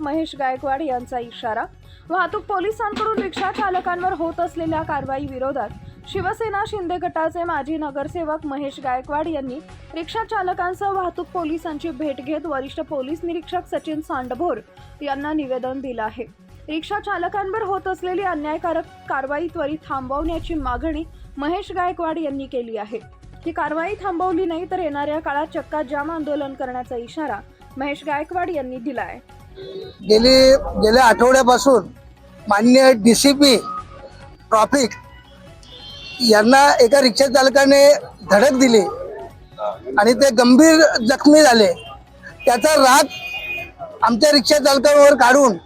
महेश गायकवाड यांचा इशारा. वाहतूक पोलिसांकडून रिक्षा चालकांवर होत असलेल्या कारवाई विरोधात शिवसेना शिंदे गटाचे माजी नगरसेवक महेश गायकवाड यांनी रिक्षा चालकांसह वाहतूक पोलिसांची भेट घेत वरिष्ठ पोलीस निरीक्षक सचिन सांडभोर यांना निवेदन दिलं आहे. रिक्षा चालकांवर होत असलेली अन्यायकारक कारवाई त्वरित थांबवण्याची मागणी महेश गायकवाड यांनी केली आहे. ही कारवाई थांबवली नाही तर येणाऱ्या काळात चक्का जाम आंदोलन करण्याचा इशारा महेश गायकवाड यांनी दिला आहे गेली गेल्या आठवड्यापासून मान्य डी सी पी ट्रॉफिक यांना एका रिक्षा चालकाने धडक दिली आणि ते गंभीर जखमी झाले. त्याचा राग आमच्या रिक्षा चालकांवर काढून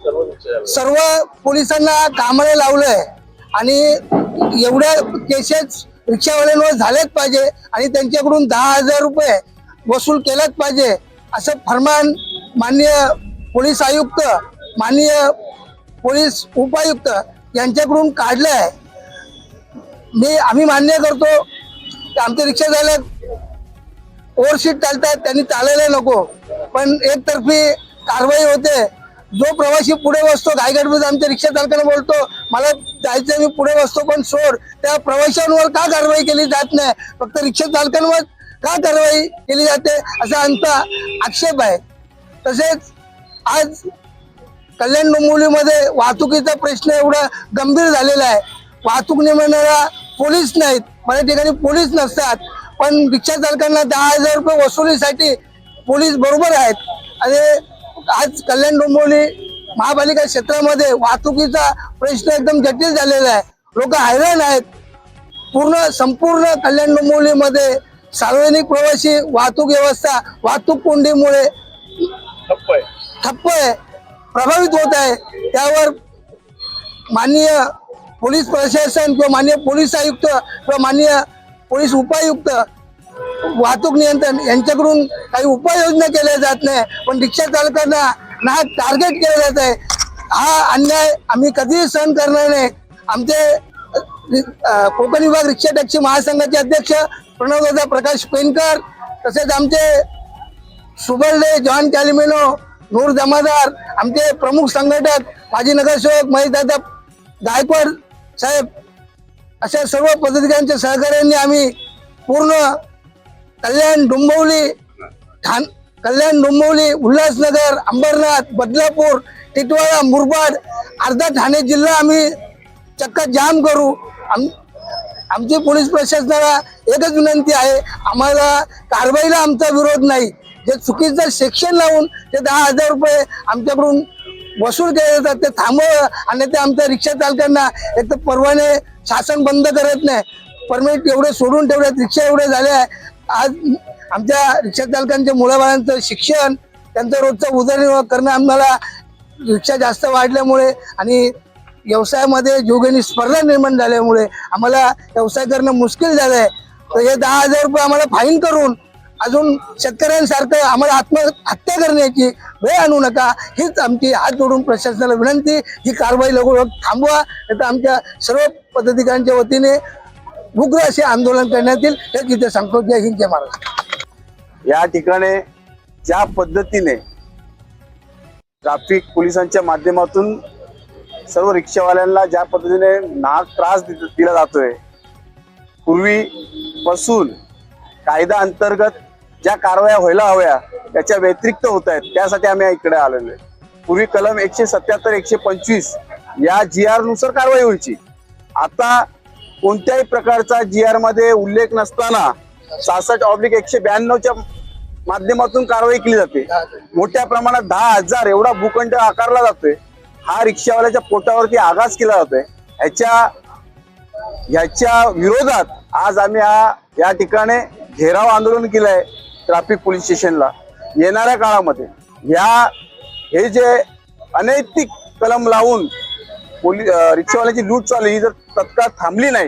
सर्व पोलिसांना कामाला लावलंय आणि एवढ्या केसेस रिक्षावाल्यांवर झालेच पाहिजे आणि त्यांच्याकडून दहा हजार रुपये वसूल केलाच पाहिजे असं फरमान माननीय पोलीस आयुक्त माननीय पोलीस उपायुक्त यांच्याकडून काढलं आहे मी आम्ही मान्य करतो की आमचे रिक्षा चालक ओव्हरशीट चालतात त्यांनी चालायला नको. पण एकतर्फी कारवाई होते. जो प्रवासी पुढे बसतो घाईगडबड आमच्या रिक्षा चालकांना बोलतो मला जायचं मी पुढे बसतो पण सोड. त्या प्रवाशांवर का कारवाई केली जात नाही? फक्त रिक्षा चालकांवर का कारवाई केली जाते? असा आमचा आक्षेप आहे. तसेच आज कल्याण डोंबिवलीमध्ये वाहतुकीचा प्रश्न एवढा गंभीर झालेला आहे. वाहतूक नियमनाला पोलीस नाहीत बऱ्याच ठिकाणी पोलीस नसतात पण रिक्षा चालकांना दहा हजार रुपये वसुलीसाठी पोलीस बरोबर आहेत. आणि आज कल्याण डोंबिवली महापालिका क्षेत्रामध्ये वाहतुकीचा प्रश्न एकदम जटिल झालेला आहे. लोक हैराण आहेत. पूर्ण संपूर्ण कल्याण डोंबिवलीमध्ये सार्वजनिक प्रवासी वाहतूक व्यवस्था वाहतूक कोंडीमुळे ठप्प आहे प्रभावित होत आहे. त्यावर माननीय पोलीस प्रशासन किंवा माननीय पोलीस आयुक्त किंवा माननीय पोलीस उपायुक्त वाहतूक नियंत्रण यांच्याकडून काही उपाययोजना केल्या जात नाही पण रिक्षा चालकांना ना टार्गेट केलं जात आहे. हा अन्याय आम्ही कधीही सहन करणार नाही. आमचे कोकण विभाग रिक्षा टॅक्सी महासंघाचे अध्यक्ष प्रणवदादा प्रकाश पेनकर तसेच आमचे सुबर्डे जॉन कॅलिमिनो नूर जमादार आमचे प्रमुख संघटक माजी नगरसेवक महेशदादा गायकवाड साहेब अशा सर्व पदाधिकाऱ्यांच्या सहकार्याने आम्ही पूर्ण कल्याण डोंबवली ठाण कल्याण डोंबवली उल्हासनगर अंबरनाथ बदलापूर टिटवाळा मुरबाड अर्धा ठाणे जिल्हा आम्ही चक्का जाम करू. आम आमची पोलीस प्रशासनाला एकच विनंती आहे आम्हाला कारवाईला आमचा विरोध नाही. जे चुकीचं सेक्शन लावून ते दहा हजार रुपये आमच्याकडून वसूल केले जातात ते थांबव आणि ते आमच्या रिक्षा चालकांना एक तर परवाने शासन बंद करत नाही. परमिट एवढे सोडून ठेवलेत रिक्षा एवढे झाले आहे. आज आमच्या रिक्षा चालकांच्या मुलाबाळांचं शिक्षण त्यांचं रोजचं उदरनिर्वाह करणं आम्हाला रिक्षा जास्त वाढल्यामुळे आणि व्यवसायामध्ये जोगेनी स्पर्धा निर्माण झाल्यामुळे आम्हाला व्यवसाय करणं मुश्किल झालं आहे तर हे दहा हजार रुपये आम्हाला फाईन करून अजून शेतकऱ्यांसारखं आम्हाला आत्महत्या करण्याची वेळ आणू नका. हीच आमची हात जोडून प्रशासनाला विनंती ही कारवाई लवकर थांबवा. नाही तर आमच्या सर्व पदाधिकाऱ्यांच्या वतीने उग्र असे आंदोलन करण्यात येईल. हेच इथे सांगतो. जय हिंद जय महाराज या ठिकाणी ज्या पद्धतीने ट्रॅफिक पोलिसांच्या माध्यमातून सर्व रिक्षावाल्यांना ज्या पद्धतीने नाक त्रास दि- दिला जातोय पूर्वीपासून कायदा अंतर्गत ज्या कारवाया व्हायला हव्या त्याच्या व्यतिरिक्त होत आहेत. त्यासाठी आम्ही इकडे आलेलो आहे. पूर्वी कलम एकशे सत्याहत्तर एकशे पंचवीस या जी आरनुसार कारवाई व्हायची. आता कोणत्याही प्रकारचा जी आरमध्ये उल्लेख नसताना सहासष्ट ऑब्लिक एकशे ब्याण्णवच्या माध्यमातून कारवाई केली जाते. मोठ्या प्रमाणात दहा हजार एवढा भूखंड आकारला जातोय. हा रिक्षावाल्याच्या पोटावरती आघात केला जातोय. ह्याच्या ह्याच्या विरोधात आज आम्ही हा या ठिकाणी घेराव आंदोलन केलंय. ट्रॅफिक पोलीस स्टेशनला येणाऱ्या काळामध्ये ह्या हे जे अनैतिक कलम लावून पोलीस रिक्षावाल्याची लूट चालू ही जर तत्काळ थांबली नाही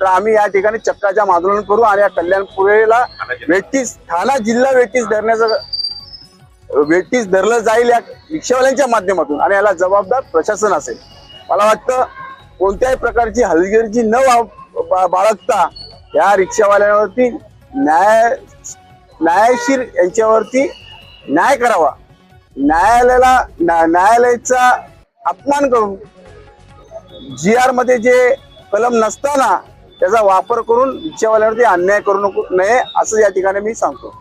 तर आम्ही या ठिकाणी चक्काजाम आंदोलन करू आणि या कल्याणपुरेला वेटीस ठाणा जिल्हा वेटीस धरण्याचं वेटीस धरलं जाईल या रिक्षावाल्यांच्या माध्यमातून आणि याला जबाबदार प्रशासन असेल. मला वाटतं कोणत्याही प्रकारची हलगर्जी न बा- बाळगता या रिक्षावाल्यांवरती न्याय न्यायशीर यांच्यावरती न्याय करावा. न्यायालयाला न्यायालयाचा अपमान करून जी आरमध्ये जे कलम नसताना त्याचा वापर करून रिक्षावाल्यावरती अन्याय करू नको नये असं या ठिकाणी मी सांगतो.